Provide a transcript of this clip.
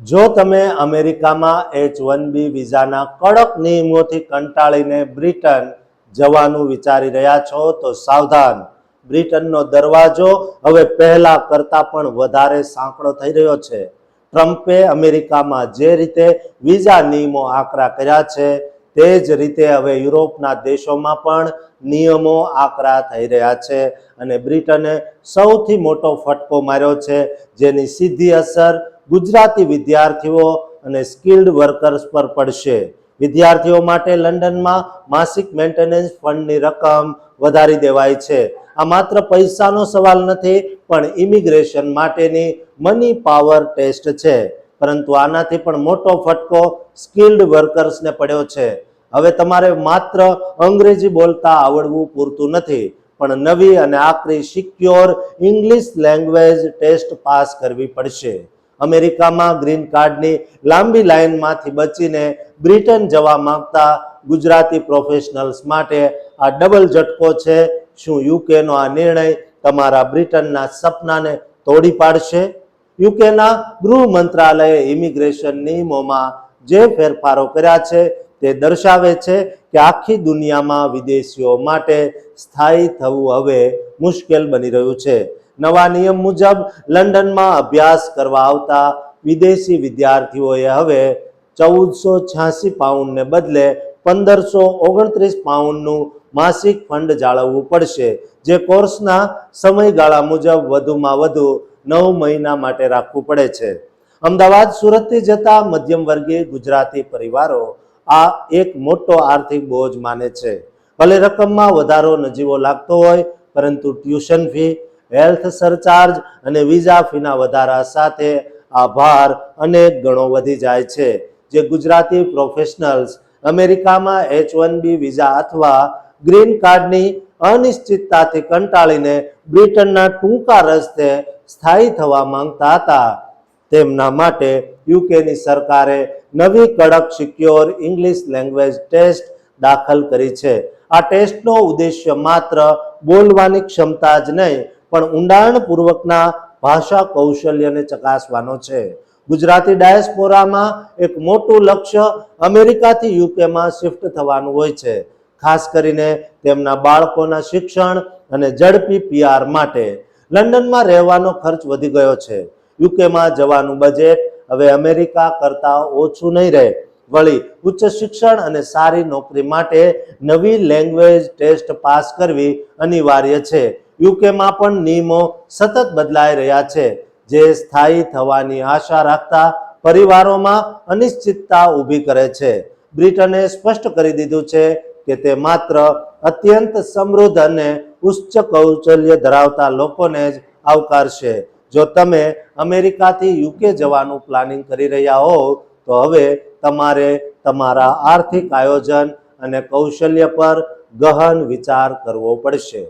જો તમે અમેરિકામાં એચ વન બી વિઝાના કડક નિયમોથી કંટાળીને બ્રિટન જવાનું વિચારી રહ્યા છો, તો સાવધાન. બ્રિટનનો દરવાજો હવે પહેલા કરતા પણ વધારે સાંકડો થઈ રહ્યો છે. ટ્રમ્પે અમેરિકામાં જે રીતે વિઝા નિયમો આકરા કર્યા છે તે જ રીતે હવે યુરોપના દેશોમાં પણ નિયમો આકરા થઈ રહ્યા છે અને બ્રિટને સૌથી મોટો ફટકો માર્યો છે, જેની સીધી અસર ગુજરાતી વિદ્યાર્થીઓ અને સ્કિલ્ડ વર્કર્સ પર પડશે. વિદ્યાર્થીઓ માટે લંડનમાં માસિક મેન્ટેનન્સ ફંડની રકમ વધારી દેવાય છે. આ માત્ર પૈસાનો સવાલ નથી, પણ ઇમિગ્રેશન માટેની મની પાવર ટેસ્ટ છે. પરંતુ આનાથી પણ મોટો ફટકો સ્કિલ્ડ વર્કર્સને પડ્યો છે. હવે તમારે માત્ર અંગ્રેજી બોલતા આવડવું પૂરતું નથી, પણ નવી અને આખરી secure English language test pass કરવી પડશે. અમેરિકામાં ગ્રીન કાર્ડની લાંબી લાઇનમાંથી બચીને બ્રિટન જવા માંગતા ગુજરાતી પ્રોફેશનલ્સ માટે આ ડબલ ઝટકો છે. શું યુકેનો આ નિર્ણય તમારા બ્રિટનના સપનાને તોડી પાડશે? યુકેના ગૃહ મંત્રાલયે ઇમિગ્રેશન નિયમોમાં જે ફેરફારો કર્યા છે તે દર્શાવે છે કે આખી દુનિયામાં વિદેશીઓ માટે સ્થાયી થવું હવે મુશ્કેલ બની રહ્યું છે. નવા નિયમ મુજબ લંડનમાં અભ્યાસ કરવા આવતા વિદેશી વિદ્યાર્થીઓએ હવે ચૌદસો છ્યાસી પાઉન્ડને બદલે પંદરસો ઓગણત્રીસ પાઉન્ડનું માસિક ફંડ જાળવવું પડશે, જે કોર્સના સમયગાળા મુજબ વધુમાં વધુ નવ મહિના માટે રાખવું પડે છે. અમદાવાદ, સુરતથી જતા મધ્યમ વર્ગીય ગુજરાતી પરિવારો આ એક મોટો આર્થિક બોજ માને છે. ભલે રકમમાં વધારો નજીવો લાગતો હોય, પરંતુ ટ્યુશન ફી, હેલ્થ સરચાર્જ અને વિઝા ફીના વધારા સાથે આ ભાર અનેક ગણો વધી જાય છે. જે ગુજરાતી પ્રોફેશનલ્સ અમેરિકામાં એચ વન બી વિઝા અથવા ગ્રીન કાર્ડની અનિશ્ચિતતાથી કંટાળીને બ્રિટનના ટૂંકા રસ્તે સ્થાયી થવા માંગતા હતા. તેમના માટે યુકેની સરકારે નવી કડક સિક્યોર ઇંગ્લિશ લેંગ્વેજ ટેસ્ટ દાખલ કરી છે. આ ટેસ્ટનો ઉદ્દેશ્ય માત્ર બોલવાની ક્ષમતા જ નહીં, પણ ઊંડાણપૂર્વકના ભાષા કૌશલ્યને ચકાસવાનો છે. ગુજરાતી ડાયસ્પોરામાં એક મોટું લક્ષ્ય અમેરિકાથી યુકેમાં શિફ્ટ થવાનું હોય છે. ખાસ કરીને તેમના બાળકોના શિક્ષણ અને ઝડપી પીઆર માટે. લંડનમાં રહેવાનો ખર્ચ વધી ગયો છે. યુકેમાં જવાનું બજેટ હવે અમેરિકા કરતાં ઓછું નહીં રહે. વળી, ઉચ્ચ શિક્ષણ અને સારી નોકરી માટે નવી લેંગ્વેજ ટેસ્ટ પાસ કરવી અનિવાર્ય છે. યુકેમાં પણ નિયમો સતત બદલાઈ રહ્યા છે. જે સ્થાયી થવાની આશા રાખતા પરિવારોમાં અનિશ્ચિતતા ઊભી કરે છે. બ્રિટને સ્પષ્ટ કરી દીધું છે કે તે માત્ર અત્યંત સમૃદ્ધ અને ઉચ્ચ કૌશલ્ય ધરાવતા લોકોને જ આવકારશે જો તમે અમેરિકાથી યુકે જવાનું પ્લાનિંગ કરી રહ્યા હો તો હવે તમારે તમારા આર્થિક આયોજન અને કૌશલ્ય પર ગહન વિચાર કરવો પડશે.